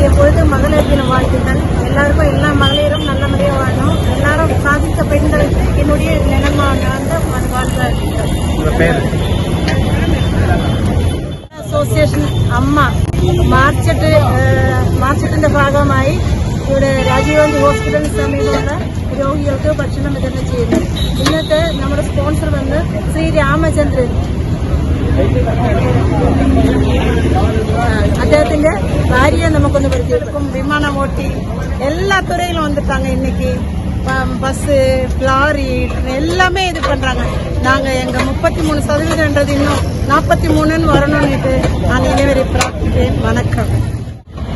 மகளிர் தின வாழ்த்துக்கள் எல்லாருக்கும் எல்லா மகளிரும் நல்லபடியாக வாழணும் எல்லாரும் சாதித்த பெண்கள் என்னுடைய நிலமான அந்த வாழ்த்துக்கள் உங்க பேர் അസോസിയേഷൻ അമ്മ മാർച്ചിട്ട് ഏഹ്, മാർച്ചിട്ടിന്റെ ഭാഗമായി ഇവിടെ രാജീവ് ഗാന്ധി ഹോസ്പിറ്റലിന് സമീപമുള്ള രോഗികൾക്ക് ഭക്ഷണം വിതരണം ചെയ്യുന്നു ഇന്നത്തെ നമ്മുടെ സ്പോൺസർ വന്ന് ശ്രീ രാമചന്ദ്രൻ ஓட்டி எல்லா துறையிலும் வந்துட்டாங்க இன்னைக்கு ப- பஸ்ஸு லாரி எல்லாமே இது பண்றாங்க நாங்க எங்க முப்பத்தி மூணு சதவீதம்ன்றது இன்னும் நாற்பத்தி மூணுன்னு வரணும்னுட்டு நான் இனிவரை பிரார்த்திக்கிறேன் வணக்கம்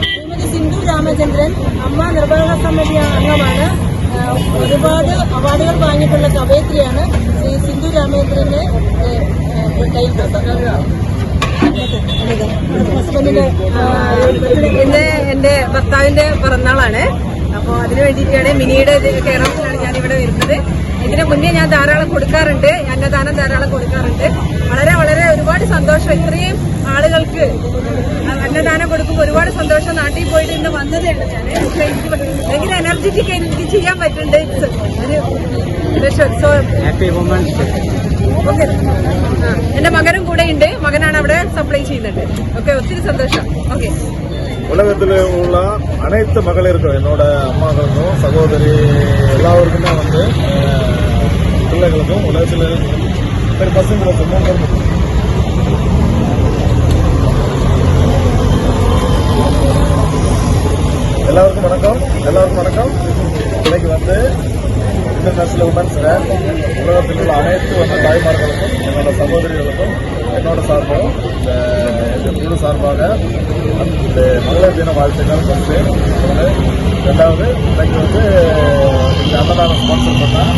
ശ്രീമതി സിന്ധു രാമചന്ദ്രൻ അമ്മ നിർവാഹക സമിതി അംഗമാണ് ആ, ഒരുപാട് അവാർഡുകൾ വാങ്ങിയിട്ടുള്ള കവയത്രിയാണ് ശ്രീ സിന്ധു രാമചന്ദ്രന്റെ ഏ, ഏ, കയ്യിൽ ഹസ്ബൻഡിന്റെ ഇന്ന് എന്റെ ഭർത്താവിന്റെ പിറന്നാളാണ്. അപ്പോൾ അതിനു വേണ്ടിയിട്ടാണ് മിനിയുടെ കേരളത്തിലാണ് ഞാൻ ഇവിടെ വരുന്നത്. ഇതിനു മുന്നേ ഞാൻ ധാരാളം കൊടുക്കാറുണ്ട്. അന്നദാനം ധാരാളം കൊടുക്കാറുണ്ട്. വളരെ വളരെ ഒരുപാട് സന്തോഷം. ഇത്രയും ആളുകൾക്ക് അന്നദാനം കൊടുക്കുമ്പോൾ ഒരുപാട് സന്തോഷം. നാട്ടിൽ പോയിട്ട് ഇന്ന് വന്നതാണ് ഞാൻ ഭയങ്കര എനർജറ്റിക് എനിക്ക് ചെയ്യാൻ പറ്റുന്നുണ്ട്. ഒരു ഹാപ്പി എന്റെ മകനും കൂടെ ഉണ്ട് മകനാണ് അവിടെ സപ്ലൈ ചെയ്യുന്നുണ്ട് ഓക്കെ ഒത്തിരി സന്തോഷം ഓക്കെ உலகத்தில் உள்ள அனைத்து மகளிருக்கும் என்னோட அம்மாக்களுக்கும் சகோதரி எல்லாருக்குமே வந்து அஹ், பிள்ளைகளுக்கும் உலகத்தில் பெரிய பசங்களுக்கும் மூணு பேருக்கும். எல்லாருக்கும் வணக்கம் எல்லாருக்கும் வணக்கம் இன்னைக்கு வந்து இன்டர்நேஷனல் உமன்ஸ் டே உலகத்தில் உள்ள அனைத்து வந்து தாய்மார்களுக்கும் என்னோட சகோதரிகளுக்கும் என்னோட சார்பாகவும் இந்த குழு சார்பாக இந்த மகளிர் தின வாழ்த்துக்கள் வந்து ரெண்டாவது இன்னைக்கு வந்து இந்த அன்னதானம் ஸ்பான்சர் பண்ணால்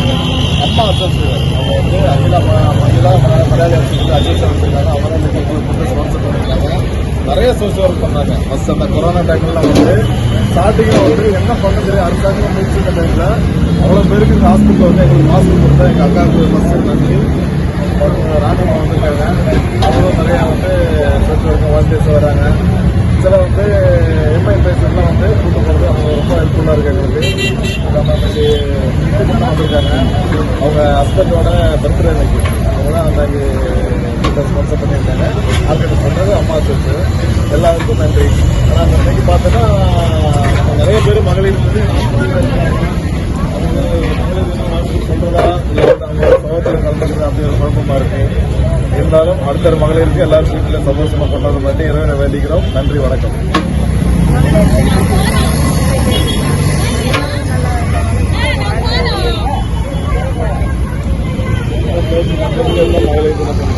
அம்மா அசோசியேஷன் அவங்க வந்து அகிலா ம- மகிழா மலையாளி அசோசியேஷன் அஜய் அவங்க வந்து இந்த குழு ஸ்பான்சர் பண்ணியிருக்காங்க நிறைய சோசியல் ஒர்க் பண்ணாங்க. ஃபர்ஸ்ட் அந்த கொரோனா டைம்ல வந்து ஸ்டார்டிங்கில் வந்து என்ன பண்ண தெரியும் அரசாங்கம் முயற்சி டைம்ல அவ்வளோ பேருக்கு இந்த ஹாஸ்பிட்டல் வந்து எங்களுக்கு மாஸ்க் கொடுத்தா எங்கள் அக்காவுக்கு ஃபர்ஸ்ட் நன்றி அவங்க ராணிமா வந்திருக்காங்க அவங்களும் நிறையா வந்து சோசியல் ஒர்க் வாலண்டியர்ஸ் வராங்க. சில வந்து எம்ஐ பேஷண்ட்லாம் வந்து கூட்டம் போகிறது அவங்க ரொம்ப ஹெல்ப்ஃபுல்லாக இருக்குது எங்களுக்கு. நம்ம இன்னைக்கு வந்திருக்காங்க. அவங்க ஹஸ்பண்டோட பர்த்டே இன்னைக்கு அவங்க தான் அந்த ஸ்பான்சர் பண்ணியிருக்காங்க. ஆர்கனைஸ் பண்ணுறது அம்மா சேர்த்து எல்லாருக்கும் நன்றி. ஆனால் இன்னைக்கு பார்த்தோன்னா நிறைய பேர் மகளிர் வந்து சொல்றதா இல்லை சகோதரர் கலந்துக்கிறதா அப்படி ஒரு குழப்பமா இருக்கு. இருந்தாலும் அடுத்த மகளிருக்கு எல்லாரும் வீட்டில் சந்தோஷமா கொண்டாட மாதிரி இறைவனை வேண்டிக்கிறோம். நன்றி வணக்கம். மகளிர்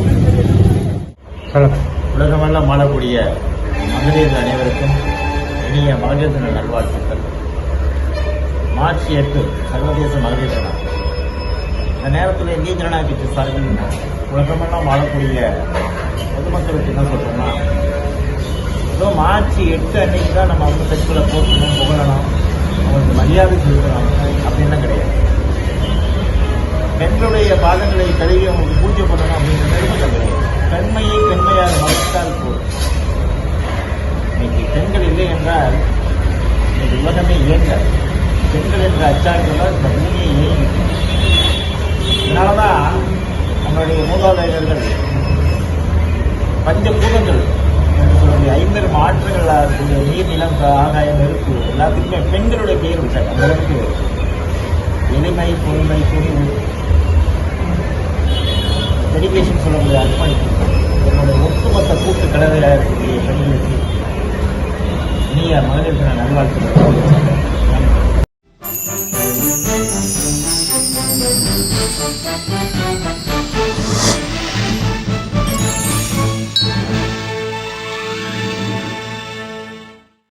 உலகமெல்லாம் மாறக்கூடிய மகளிர் அனைவருக்கும் இனிய மகளிர் தின நல்வாழ்த்துக்கள். மார்ச் எட்டு சர்வதேச மகளிர் தினம். இந்த நேரத்தில் இந்திய ஜனநாயக கட்சி சார்பில் உலகமெல்லாம் வாழக்கூடிய பொதுமக்களுக்கு என்ன சொல்றோம்னா ஏதோ மார்ச் எட்டு அன்னைக்கு தான் நம்ம அவங்க பெண்களை போட்டணும் புகழணும் அவங்களுக்கு மரியாதை செலுத்தணும் அப்படின்லாம் கிடையாது. பெண்களுடைய பாதங்களை கழுவி அவங்களுக்கு பூஜை பண்ணணும் அப்படின்னு பெண்மையாக போதும். இன்னைக்கு பெண்கள் இல்லை என்றால் இந்த உலகமே இயங்க பெண்கள் என்ற அச்சாரங்களால் இந்த பூமியை இயங்கி அதனாலதான் நம்மளுடைய மூதாதையர்கள் பஞ்சபூதங்கள் என்று சொல்லக்கூடிய ஐம்பெரும் ஆற்றுகளாக நீர் நிலம் ஆகாயம் நெருப்பு எல்லாத்துக்குமே பெண்களுடைய பெயர் விட்டாங்க அந்த அளவுக்கு எளிமை பொறுமை துணிவு டெடிக்கேஷன் சொல்ல முடியாது. அர்ப்பணிப்பு நம்முடைய ஒட்டுமொத்த கூட்டு கடவையாக இருக்கக்கூடிய பணிகளுக்கு இனிய மகளிருக்கு நான் நல்வாழ்த்துக்கிறேன்